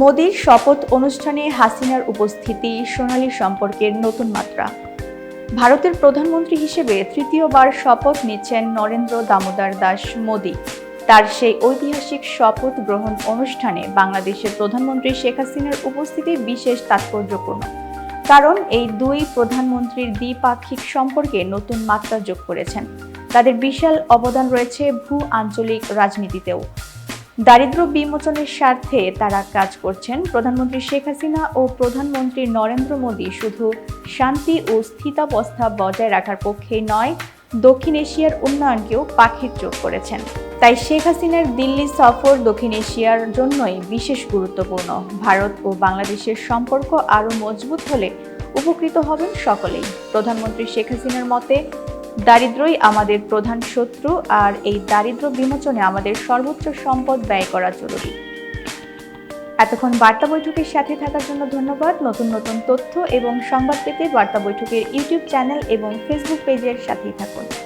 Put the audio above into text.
মোদির শপথ অনুষ্ঠানে হাসিনার উপস্থিতি, সোনালী সম্পর্কের নতুন মাত্রা। ভারতের প্রধানমন্ত্রী হিসেবে তৃতীয়বার শপথ নিচ্ছেন নরেন্দ্র দামোদর দাস মোদি। তার সেই ঐতিহাসিক শপথ গ্রহণ অনুষ্ঠানে বাংলাদেশের প্রধানমন্ত্রী শেখ হাসিনার উপস্থিতি বিশেষ তাৎপর্যপূর্ণ। কারণ এই দুই প্রধানমন্ত্রীর দ্বিপাক্ষিক সম্পর্কে নতুন মাত্রা যোগ করেছেন। তাদের বিশাল অবদান রয়েছে ভূ আঞ্চলিক রাজনীতিতেও। দারিদ্র বিমোচনের স্বার্থে তারা কাজ করছেন। প্রধানমন্ত্রী শেখ হাসিনা ও প্রধানমন্ত্রী নরেন্দ্র মোদী শুধু শান্তি ও স্থিতাবস্থা বজায় রাখার পক্ষেই নয়, দক্ষিণ এশিয়ার উন্নয়নকেও পাখির চোখ করেছেন। তাই শেখ হাসিনার দিল্লি সফর দক্ষিণ এশিয়ার জন্যই বিশেষ গুরুত্বপূর্ণ। ভারত ও বাংলাদেশের সম্পর্ক আরও মজবুত হলে উপকৃত হবেন সকলেই। প্রধানমন্ত্রী শেখ হাসিনার মতে দারিদ্রই আমাদের প্রধান শত্রু আর এই দারিদ্র বিমোচনে আমাদের সর্বোচ্চ সম্পদ ব্যয় করা জরুরি। এতক্ষণ বার্তা বৈঠকের সাথে থাকার জন্য ধন্যবাদ। নতুন নতুন তথ্য এবং সংবাদ পেতে বার্তা বৈঠকের ইউটিউব চ্যানেল এবং ফেসবুক পেজের সাথেই থাকুন।